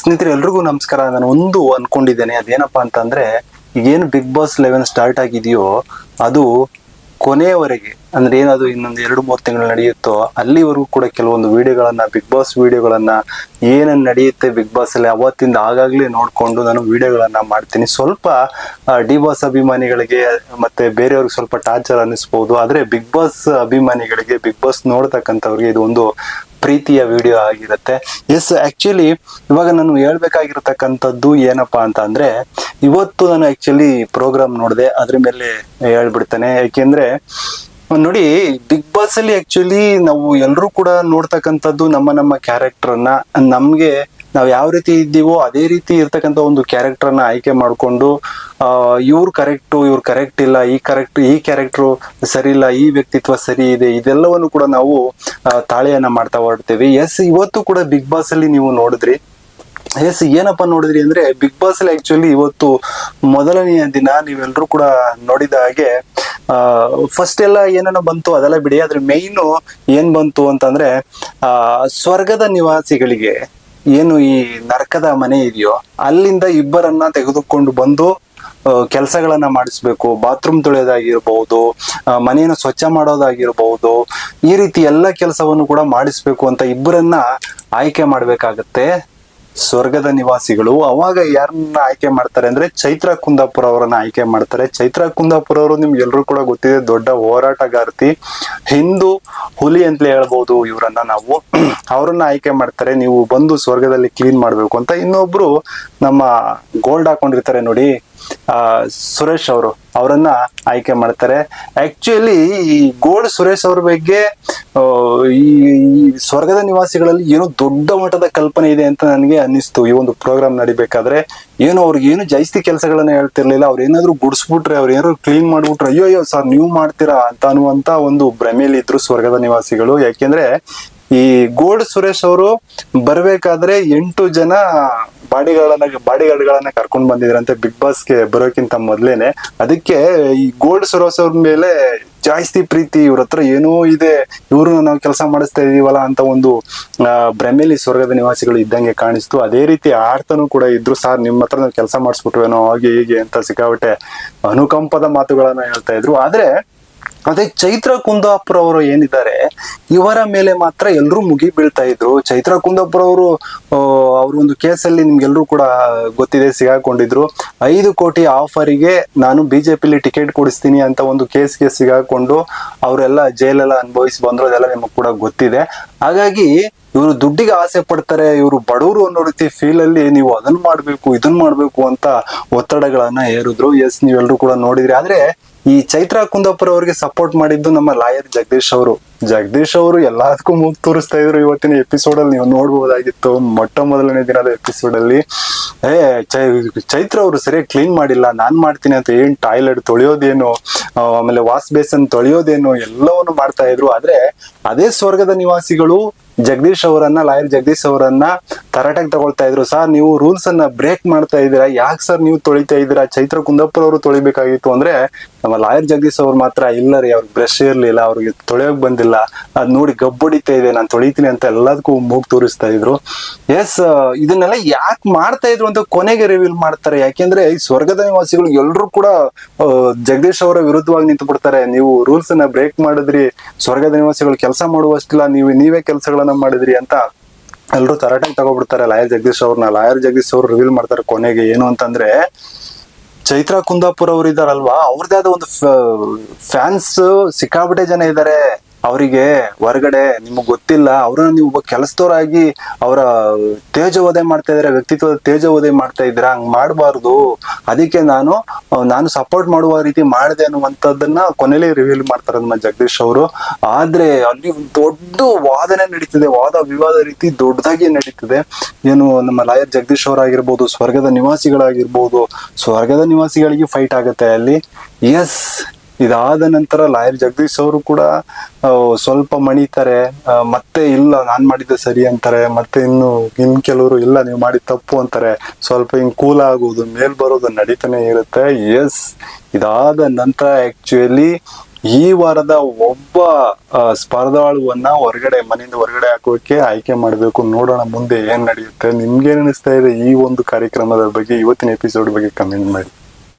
ಸ್ನೇಹಿತರೆ, ಎಲ್ರಿಗೂ ನಮಸ್ಕಾರ. ನಾನು ಒಂದು ಅನ್ಕೊಂಡಿದ್ದೇನೆ, ಅದೇನಪ್ಪಾ ಅಂತಂದ್ರೆ, ಈಗೇನು ಬಿಗ್ ಬಾಸ್ ಲೆವೆನ್ ಸ್ಟಾರ್ಟ್ ಆಗಿದೆಯೋ, ಅದು ಕೊನೆಯವರೆಗೆ. ಅಂದ್ರೆ ಏನದು ಇನ್ನೊಂದು ಎರಡು, ಮೂರು ತಿಂಗಳು ನಡೆಯುತ್ತೋ, ಅಲ್ಲಿವರೆಗೂ ಕೂಡ ಕೆಲವೊಂದು ವಿಡಿಯೋಗಳನ್ನ, ಬಿಗ್ ಬಾಸ್ ವಿಡಿಯೋಗಳನ್ನ ಏನೇನು ನಡೆಯುತ್ತೆ ಬಿಗ್ ಬಾಸ್ ಅಲ್ಲಿ ಅವತ್ತಿಂದ ಆಗಾಗ್ಲೇ ನೋಡ್ಕೊಂಡು ನಾನು ವಿಡಿಯೋಗಳನ್ನ ಮಾಡ್ತೀನಿ. ಸ್ವಲ್ಪ ಡಿ ಬಾಸ್ ಅಭಿಮಾನಿಗಳಿಗೆ, ಮತ್ತೆ ಬೇರೆಯವ್ರಿಗೆ ಸ್ವಲ್ಪ ಟಾರ್ಚರ್ ಅನ್ನಿಸ್ಬೋದು. ಆದ್ರೆ ಬಿಗ್ ಬಾಸ್ ಅಭಿಮಾನಿಗಳಿಗೆ, ಬಿಗ್ ಬಾಸ್ ನೋಡ್ತಕ್ಕಂಥವ್ರಿಗೆ ಇದು ಒಂದು ಪ್ರೀತಿಯ ವಿಡಿಯೋ ಆಗಿರುತ್ತೆ. ಎಸ್, ಆಕ್ಚುಲಿ ಇವಾಗ ನಾನು ಹೇಳ್ಬೇಕಾಗಿರ್ತಕ್ಕಂಥದ್ದು ಏನಪ್ಪಾ ಅಂತ ಅಂದ್ರೆ, ಇವತ್ತು ನಾನು ಆಕ್ಚುಲಿ ಪ್ರೋಗ್ರಾಮ್ ನೋಡಿದೆ, ಅದ್ರ ಮೇಲೆ ಹೇಳ್ಬಿಡ್ತೇನೆ. ಯಾಕೆಂದ್ರೆ ನೋಡಿ ಬಿಗ್ ಬಾಸ್ ಅಲ್ಲಿ ಆಕ್ಚುಲಿ ನಾವು ಎಲ್ಲರೂ ಕೂಡ ನೋಡ್ತಕ್ಕಂಥದ್ದು ನಮ್ಮ ನಮ್ಮ ಕ್ಯಾರೆಕ್ಟರ್ ಅನ್ನ ನಮ್ಗೆ ನಾವ್ ಯಾವ ರೀತಿ ಇದ್ದೀವೋ ಅದೇ ರೀತಿ ಇರ್ತಕ್ಕಂಥ ಒಂದು ಕ್ಯಾರೆಕ್ಟರ್ ಅನ್ನ ಆಯ್ಕೆ ಮಾಡ್ಕೊಂಡು ಇವ್ರು ಕರೆಕ್ಟು ಇವ್ರು ಕರೆಕ್ಟ್ ಇಲ್ಲ, ಈ ಕರೆಕ್ಟ್ ಈ ಕ್ಯಾರೆಕ್ಟರ್ ಸರಿ ಇಲ್ಲ, ಈ ವ್ಯಕ್ತಿತ್ವ ಸರಿ ಇದೆ, ಇದೆಲ್ಲವನ್ನು ಕೂಡ ನಾವು ತಾಳೆಯನ್ನ ಮಾಡ್ತಾ ಹೊರಡ್ತೇವೆ. ಎಸ್ ಇವತ್ತು ಕೂಡ ಬಿಗ್ ಬಾಸ್ ಅಲ್ಲಿ ನೀವು ನೋಡಿದ್ರಿ. ಎಸ್ ಏನಪ್ಪಾ ನೋಡಿದ್ರಿ ಅಂದ್ರೆ ಬಿಗ್ ಬಾಸ್ ಅಲ್ಲಿ ಆಕ್ಚುಲಿ ಇವತ್ತು ಮೊದಲನೆಯ ದಿನ ನೀವೆಲ್ಲರೂ ಕೂಡ ನೋಡಿದ ಹಾಗೆ ಫಸ್ಟ್ ಎಲ್ಲ ಏನೇನೋ ಬಂತು ಅದೆಲ್ಲ ಬಿಡಿ, ಆದ್ರೆ ಮೇಯ್ನು ಏನ್ ಬಂತು ಅಂತಂದ್ರೆ, ಆ, ಸ್ವರ್ಗದ ನಿವಾಸಿಗಳಿಗೆ ಏನು ಈ ನರಕದ ಮನೆ ಇದೆಯೋ, ಅಲ್ಲಿಂದ ಇಬ್ಬರನ್ನ ತೆಗೆದುಕೊಂಡು ಬಂದು ಕೆಲಸಗಳನ್ನ ಮಾಡಿಸ್ಬೇಕು ಬಾತ್ರೂಮ್ ತೊಳೆಯೋದಾಗಿರ್ಬಹುದು ಮನೆಯನ್ನು ಸ್ವಚ್ಛ ಮಾಡೋದಾಗಿರ್ಬಹುದು ಈ ರೀತಿ ಎಲ್ಲ ಕೆಲಸವನ್ನು ಕೂಡ ಮಾಡಿಸ್ಬೇಕು ಅಂತ ಇಬ್ಬರನ್ನ ಆಯ್ಕೆ ಮಾಡ್ಬೇಕಾಗತ್ತೆ. ಸ್ವರ್ಗದ ನಿವಾಸಿಗಳು ಅವಾಗ ಯಾರನ್ನ ಆಯ್ಕೆ ಮಾಡ್ತಾರೆ ಅಂದ್ರೆ ಚೈತ್ರ ಕುಂದಾಪುರ ಅವರನ್ನ ಆಯ್ಕೆ ಮಾಡ್ತಾರೆ. ಚೈತ್ರ ಕುಂದಾಪುರ ಅವರು ನಿಮ್ಗೆ ಎಲ್ರು ಕೂಡ ಗೊತ್ತಿದೆ, ದೊಡ್ಡ ಹೋರಾಟಗಾರ್ತಿ. ಹಿಂದೂ ಹುಲಿ ಅಂತಲೇ ಹೇಳ್ಬೋದು ಇವರನ್ನ ನಾವು. ಅವರನ್ನ ಆಯ್ಕೆ ಮಾಡ್ತಾರೆ, ನೀವು ಬಂದು ಸ್ವರ್ಗದಲ್ಲಿ ಕ್ಲೀನ್ ಮಾಡ್ಬೇಕು ಅಂತ ಇನ್ನೊಬ್ರು ನಮ್ಮ ಗೋಲ್ಡ್ ಹಾಕೊಂಡಿರ್ತಾರೆ ನೋಡಿ, ಆ, ಸುರೇಶ್ ಅವರು, ಅವರನ್ನ ಆಯ್ಕೆ ಮಾಡ್ತಾರೆ. ಆಕ್ಚುಲಿ ಈ ಗೋಲ್ಡ್ ಸುರೇಶ್ ಅವ್ರ ಬಗ್ಗೆ ಈ ಸ್ವರ್ಗದ ನಿವಾಸಿಗಳಲ್ಲಿ ಏನೋ ದೊಡ್ಡ ಮಟ್ಟದ ಕಲ್ಪನೆ ಇದೆ ಅಂತ ನನಗೆ ಅನ್ನಿಸ್ತು. ಈ ಒಂದು ಪ್ರೋಗ್ರಾಮ್ ನಡಿಬೇಕಾದ್ರೆ ಏನೋ ಅವ್ರಿಗೆ ಏನು ಜಾಸ್ತಿ ಕೆಲಸಗಳನ್ನ ಹೇಳ್ತಿರ್ಲಿಲ್ಲ. ಅವ್ರು ಏನಾದ್ರು ಗುಡ್ಸ್ಬಿಟ್ರೆ, ಅವ್ರು ಏನಾದ್ರು ಕ್ಲೀನ್ ಮಾಡ್ಬಿಟ್ರೆ ಅಯ್ಯೋ ಅಯ್ಯೋ ಸರ್ ನೀವು ಮಾಡ್ತೀರಾ ಅಂತ ಅನ್ನುವಂತ ಒಂದು ಭ್ರಮೆಯಲ್ಲಿ ಇದ್ರು ಸ್ವರ್ಗದ ನಿವಾಸಿಗಳು. ಯಾಕೆಂದ್ರೆ ಈ ಗೋಲ್ಡ್ ಸುರೇಶ್ ಅವರು ಬರ್ಬೇಕಾದ್ರೆ ಎಂಟು ಜನ ಬಾಡಿಗಳನ್ನ, ಬಾಡಿಗಾರ್ಡ್ಗಳನ್ನ ಕರ್ಕೊಂಡು ಬಂದಿದ್ರಂತೆ ಬಿಗ್ ಬಾಸ್ಗೆ ಬರೋಕ್ಕಿಂತ ಮೊದ್ಲೇನೆ. ಅದಕ್ಕೆ ಈ ಗೋಲ್ಡ್ ಸುರೇಶ್ ಅವ್ರ ಮೇಲೆ ಜಾಸ್ತಿ ಪ್ರೀತಿ ಇವ್ರ ಹತ್ರ ಏನೋ ಇದೆ. ಇವ್ರನ್ನ ನಾವು ಕೆಲಸ ಮಾಡಿಸ್ತಾ ಇದೀವಲ್ಲ ಅಂತ ಒಂದು ಭ್ರಮೆಯಲ್ಲಿ ಸ್ವರ್ಗದ ನಿವಾಸಿಗಳು ಇದ್ದಂಗೆ ಕಾಣಿಸ್ತು. ಅದೇ ರೀತಿ ಆರ್ತನು ಕೂಡ ಇದ್ರು, ಸರ್ ನಿಮ್ಮ ಹತ್ರ ನಾವು ಕೆಲಸ ಮಾಡಿಸ್ಬಿಟ್ವೇನೋ, ಹಾಗೆ ಹೀಗೆ ಅಂತ ಸಿಕ್ಕಾಬಟ್ಟೆ ಅನುಕಂಪದ ಮಾತುಗಳನ್ನ ಹೇಳ್ತಾ ಇದ್ರು. ಆದ್ರೆ ಅದೇ ಚೈತ್ರ ಕುಂದಾಪುರ ಅವರು ಏನಿದ್ದಾರೆ, ಇವರ ಮೇಲೆ ಮಾತ್ರ ಎಲ್ಲರೂ ಮುಗಿ ಬೀಳ್ತಾ ಇದ್ರು. ಚೈತ್ರ ಕುಂದಾಪುರ ಅವರು ಅವ್ರ ಒಂದು ಕೇಸಲ್ಲಿ ನಿಮ್ಗೆಲ್ಲರೂ ಕೂಡ ಗೊತ್ತಿದೆ, ಸಿಗಾಕೊಂಡಿದ್ರು. ಐದು ಕೋಟಿ ಆಫರಿಗೆ ನಾನು ಬಿಜೆಪಿಲಿ ಟಿಕೆಟ್ ಕೊಡಿಸ್ತೀನಿ ಅಂತ ಒಂದು ಕೇಸ್ಗೆ ಸಿಗಾಕೊಂಡು ಅವರೆಲ್ಲ ಜೈಲೆಲ್ಲ ಅನುಭವಿಸಿ ಬಂದ್ರು, ಅದೆಲ್ಲ ನಿಮಗೆ ಕೂಡ ಗೊತ್ತಿದೆ. ಹಾಗಾಗಿ ಇವರು ದುಡ್ಡಿಗೆ ಆಸೆ ಪಡ್ತಾರೆ, ಇವರು ಬಡವರು ಅನ್ನೋ ರೀತಿ ಫೀಲ್ ಅಲ್ಲಿ ನೀವು ಅದನ್ನ ಮಾಡ್ಬೇಕು, ಇದನ್ನ ಮಾಡ್ಬೇಕು ಅಂತ ಒತ್ತಡಗಳನ್ನ ಹೇರಿದ್ರು. ಎಸ್ ನೀವೆಲ್ಲರೂ ಕೂಡ ನೋಡಿದ್ರಿ. ಆದ್ರೆ ಈ ಚೈತ್ರ ಕುಂದಾಪುರ ಅವರಿಗೆ ಸಪೋರ್ಟ್ ಮಾಡಿದ್ದು ನಮ್ಮ ಲಾಯರ್ ಜಗದೀಶ್ ಅವರು. ಜಗದೀಶ್ ಅವರು ಎಲ್ಲದಕ್ಕೂ ಮೂಗ್ ತೋರಿಸ್ತಾ ಇದ್ರು. ಇವತ್ತಿನ ಎಪಿಸೋಡ್ ಅಲ್ಲಿ ನೀವು ನೋಡಬಹುದಾಗಿತ್ತು ಮೊಟ್ಟ ಮೊದಲನೇ ದಿನದ ಎಪಿಸೋಡ್ ಅಲ್ಲಿ, ಏ ಚೈತ್ರ ಅವರು ಸರಿಯಾಗಿ ಕ್ಲೀನ್ ಮಾಡಿಲ್ಲ. ನಾನ್ ಮಾಡ್ತೀನಿ ಅಂತ ಏನ್ ಟಾಯ್ಲೆಟ್ ತೊಳೆಯೋದೇನು ಆಮೇಲೆ ವಾಸ್ ಬೇಸನ್ ತೊಳೆಯೋದೇನು ಎಲ್ಲವನ್ನು ಮಾಡ್ತಾ ಇದ್ರು. ಆದ್ರೆ ಅದೇ ಸ್ವರ್ಗದ ನಿವಾಸಿಗಳು ಜಗದೀಶ್ ಅವರನ್ನ ಲಾಯರ್ ಜಗದೀಶ್ ಅವರನ್ನ ತರಾಟೆಗೆ ತಗೊಳ್ತಾ ಇದ್ರು. ಸರ್, ನೀವು ರೂಲ್ಸ್ ಅನ್ನ ಬ್ರೇಕ್ ಮಾಡ್ತಾ ಇದ್ದೀರಾ? ಯಾಕೆ ಸರ್ ನೀವು ತೊಳಿತಾ ಇದ್ದೀರಾ? ಚೈತ್ರ ಕುಂದಾಪುರ ಅವರು ತೊಳಿಬೇಕಾಗಿತ್ತು ಅಂದ್ರೆ, ನಮ್ಮ ಲಾಯರ್ ಜಗದೀಶ್ ಅವ್ರು ಮಾತ್ರ ಇಲ್ಲ ರೀ. ಅವ್ರಿಗೆ ಬ್ರಷ್ ಇರ್ಲಿಲ್ಲ. ಅವ್ರಿಗೆ ತೊಳೆಯೋಕ್ ಬಂದಿಲ್ಲ. ಅದ್ ನೋಡಿ ಗಬ್ಬಡಿತಾ ಇದೆ, ನಾನು ತೊಳಿತೀನಿ ಅಂತ ಎಲ್ಲದಕ್ಕೂ ಮೂಗ್ ತೋರಿಸ್ತಾ ಇದ್ರು. ಎಸ್ ಇದನ್ನೆಲ್ಲ ಯಾಕೆ ಮಾಡ್ತಾ ಇದ್ರು ಅಂತ ಕೊನೆಗೆ ರಿವೀಲ್ ಮಾಡ್ತಾರೆ. ಯಾಕೆಂದ್ರೆ ಈ ಸ್ವರ್ಗದ ನಿವಾಸಿಗಳು ಎಲ್ರು ಕೂಡ ಜಗದೀಶ್ ಅವರ ವಿರುದ್ಧವಾಗಿ ನಿಂತು ಬಿಡ್ತಾರೆ ನೀವು ರೂಲ್ಸ್ ಅನ್ನ ಬ್ರೇಕ್ ಮಾಡಿದ್ರಿ, ಸ್ವರ್ಗದ ನಿವಾಸಿಗಳು ಕೆಲಸ ಮಾಡುವಷ್ಟಿಲ್ಲ, ನೀವು, ನೀವೇ ಕೆಲಸಗಳನ್ನ ಮಾಡಿದ್ರಿ ಅಂತ ಎಲ್ರು ತರಾಟೆಗೆ ತಗೊಬಿಡ್ತಾರೆ. ಲಾಯರ್ ಜಗದೀಶ್ ಅವ್ರನ್ನ. ಲಾಯರ್ ಜಗದೀಶ್ ಅವ್ರು ರಿವೀಲ್ ಮಾಡ್ತಾರೆ ಕೊನೆಗೆ. ಏನು ಅಂತಂದ್ರೆ, ಚೈತ್ರ ಕುಂದಾಪುರ ಅವ್ರು ಇದಾರಲ್ವಾ ಅವ್ರದೇ ಆದ ಒಂದು ಫ್ಯಾನ್ಸ್ ಸಿಕ್ಕಾಪಟ್ಟೆ ಜನ ಇದ್ದಾರೆ ಅವರಿಗೆ ಹೊರಗಡೆ ನಿಮಗೆ ಗೊತ್ತಿಲ್ಲ, ಅವ್ರನ್ನ ನೀವು ಒಬ್ಬ ಕೆಲಸದವರಾಗಿ ಅವರ ತೇಜೋವಧೆ ಮಾಡ್ತಾ ಇದಾರೆ ವ್ಯಕ್ತಿತ್ವದ ತೇಜೋವಧೆ ಮಾಡ್ತಾ ಇದ್ದೀರಾ, ಹಂಗ್ ಮಾಡಬಾರ್ದು. ಅದಕ್ಕೆ ನಾನು ನಾನು ಸಪೋರ್ಟ್ ಮಾಡುವ ರೀತಿ ಮಾಡಿದೆ ಅನ್ನುವಂಥದ್ದನ್ನ ಕೊನೆಯಲ್ಲಿ ರಿವೀಲ್ ಮಾಡ್ತಾರೆ ನಮ್ಮ ಜಗದೀಶ್ ಅವರು. ಆದ್ರೆ ಅಲ್ಲಿ ದೊಡ್ಡ ವಾದನೆ ನಡೀತಿದೆ, ವಾದ ವಿವಾದ ರೀತಿ ದೊಡ್ಡದಾಗಿ ನಡೀತಿದೆ. ಏನು ನಮ್ಮ ಲಾಯರ್ ಜಗದೀಶ್ ಅವರಾಗಿರ್ಬೋದು, ಸ್ವರ್ಗದ ನಿವಾಸಿಗಳಾಗಿರ್ಬೋದು, ಸ್ವರ್ಗದ ನಿವಾಸಿಗಳಿಗೆ ಫೈಟ್ ಆಗುತ್ತೆ ಅಲ್ಲಿ. ಎಸ್ ಇದಾದ ನಂತರ ಲಾಯರ್ ಜಗದೀಶ್ ಅವರು ಕೂಡ ಸ್ವಲ್ಪ ಮಣಿತಾರೆ. ಮತ್ತೆ ಇಲ್ಲ, ನಾನು ಮಾಡಿದ್ದೆ ಸರಿ ಅಂತಾರೆ. ಮತ್ತೆ ಇನ್ನು, ಇನ್ ಕೆಲವರು ಇಲ್ಲ, ನೀವು ಮಾಡಿದ ತಪ್ಪು ಅಂತಾರೆ. ಸ್ವಲ್ಪ ಹಿಂಗ್ ಕೂಲ್ ಆಗೋದು, ಮೇಲ್ ಬರೋದು ನಡೀತಾನೆ ಇರುತ್ತೆ. ಎಸ್ ಇದಾದ ನಂತರ ಆಕ್ಚುಲಿ ಈ ವಾರದ ಒಬ್ಬ ಸ್ಪರ್ಧಾಳುವನ್ನ ಹೊರಗಡೆ, ಮನೆಯಿಂದ ಹೊರಗಡೆ ಹಾಕೋಕೆ ಆಯ್ಕೆ ಮಾಡಬೇಕು. ನೋಡೋಣ ಮುಂದೆ ಏನ್ ನಡೆಯುತ್ತೆ. ನಿಮ್ಗೆ ಅನಿಸ್ತಾ ಇದೆ ಈ ಒಂದು ಕಾರ್ಯಕ್ರಮದ ಬಗ್ಗೆ, ಇವತ್ತಿನ ಎಪಿಸೋಡ್ ಬಗ್ಗೆ ಕಮೆಂಟ್ ಮಾಡಿ.